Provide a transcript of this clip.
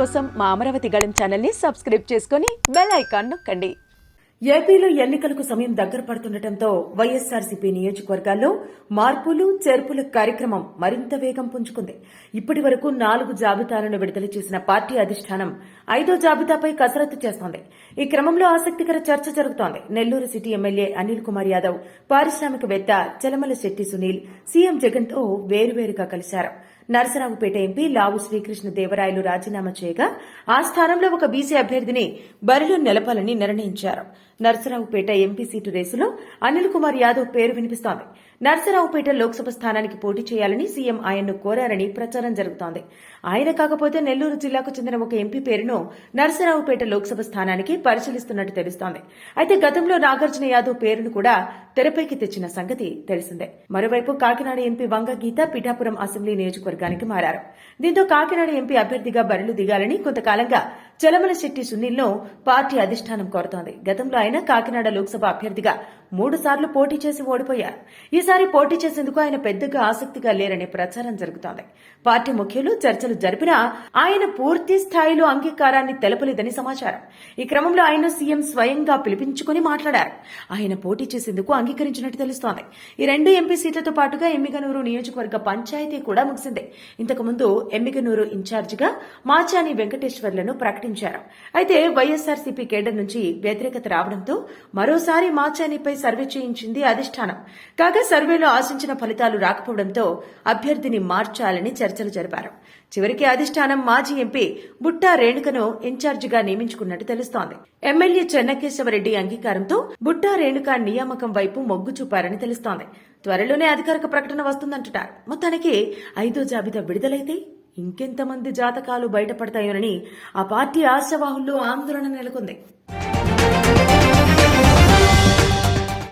కోసం మా అమరావతి గళం ఛానల్ని సబ్స్క్రైబ్ చేసుకొని బెల్ ఐకాన్ నొక్కండి. ఏపీలో ఎన్నికలకు సమయం దగ్గర పడుతుండటంతో వైఎస్సార్సీపీ నియోజకవర్గాల్లో మార్పులు చేర్పుల కార్యక్రమం మరింత వేగం పుంజుకుంది. ఇప్పటి వరకు నాలుగు జాబితాలను విడుదల చేసిన పార్టీ అధిష్టానం ఐదో జాబితాపై కసరత్తు చేస్తోంది. ఈ క్రమంలో ఆసక్తికర చర్చ జరుగుతోంది. నెల్లూరు సిటీ ఎమ్మెల్యే అనిల్ కుమార్ యాదవ్ పారిశ్రామికవేత్త చలమల శెట్టి సునీల్ సీఎం జగన్తో వేరువేరుగా కలిశారు. నరసరావుపేట ఎంపీ లావు శ్రీకృష్ణ దేవరాయలు రాజీనామా చేయగా ఆ స్థానంలో ఒక బీసీ అభ్యర్థిని బరిలో నిలపాలని నిర్ణయించారు. నర్సరావుపేట ఎంపీ సీటు రేసులో అనిల్ కుమార్ యాదవ్ పేరు వినిపిస్తోంది. నర్సరావుపేట లోక్సభ స్థానానికి పోటీ చేయాలని సీఎం ఆయన్ను కోరారని ప్రచారం జరుగుతోంది. ఆయన కాకపోతే నెల్లూరు జిల్లాకు చెందిన ఒక ఎంపీ పేరును నర్సరావుపేట లోక్సభ స్థానానికి పరిశీలిస్తున్నట్టు తెలుస్తోంది. అయితే గతంలో నాగార్జున యాదవ్ పేరును కూడా తెరపైకి తెచ్చిన సంగతి తెలిసిందే. మరోవైపు కాకినాడ ఎంపీ వంగ గీత పిఠాపురం అసెంబ్లీ నియోజకవర్గానికి మారారు. దీంతో కాకినాడ ఎంపీ అభ్యర్థిగా బరిలు దిగాలని కొంతకాలంగా చలమల శెట్టి సునీల్ను పార్టీ అధిష్టానం కోరుతోంది. గతంలో ఆయన కాకినాడ లోక్సభ అభ్యర్థిగా మూడు సార్లు పోటీ చేసి ఓడిపోయారు. ఈసారి పోటీ చేసేందుకు ఆయన పెద్దగా ఆసక్తిగా లేరనే ప్రచారం జరుగుతోంది. పార్టీ ముఖ్యులు చర్చలు జరిపినా ఆయన పూర్తి స్థాయిలో అంగీకారాన్ని తెలపలేదని సమాచారం. ఈ క్రమంలో ఆయన సీఎం స్వయంగా పిలిపించుకుని మాట్లాడారు. ఆయన పోటీ చేసేందుకు అంగీకరించినట్టు తెలుస్తోంది. ఈ రెండు ఎంపీ సీట్లతో పాటుగా ఎమ్మిగనూరు నియోజకవర్గ పంచాయతీ కూడా ముగిసింది. ఇంతకుముందు ఎమ్మిగనూరు ఇన్ఛార్జిగా మాచాని వెంకటేశ్వర్లను ప్రకటించారు. అయితే వైఎస్ఆర్సీపీ కేడర్ నుంచి వ్యతిరేకత రావడం కావడంతో మరోసారి మాచానిపై సర్వే చేయించింది అధిష్టానం. కాగా సర్వేలో ఆశించిన ఫలితాలు రాకపోవడంతో అభ్యర్థిని మార్చాలని చర్చలు జరిపారు. చివరికి అధిష్టానం మాజీ ఎంపీ బుట్టా రేణుకను ఇన్ఛార్జిగా నియమించుకున్నట్టు తెలుస్తోంది. ఎమ్మెల్యే చెన్నకేశవరెడ్డి అంగీకారంతో బుట్టా రేణుక నియామకం వైపు మొగ్గు చూపారని తెలుస్తోంది. త్వరలోనే అధికారిక ప్రకటన వస్తుందంటున్నారు. మొత్తానికి ఐదో జాబితా విడుదలైతే ఇంకెంతమంది జాతకాలు బయటపడతాయోనని ఆ పార్టీ ఆశావాహుల్లో ఆందోళన నెలకొంది.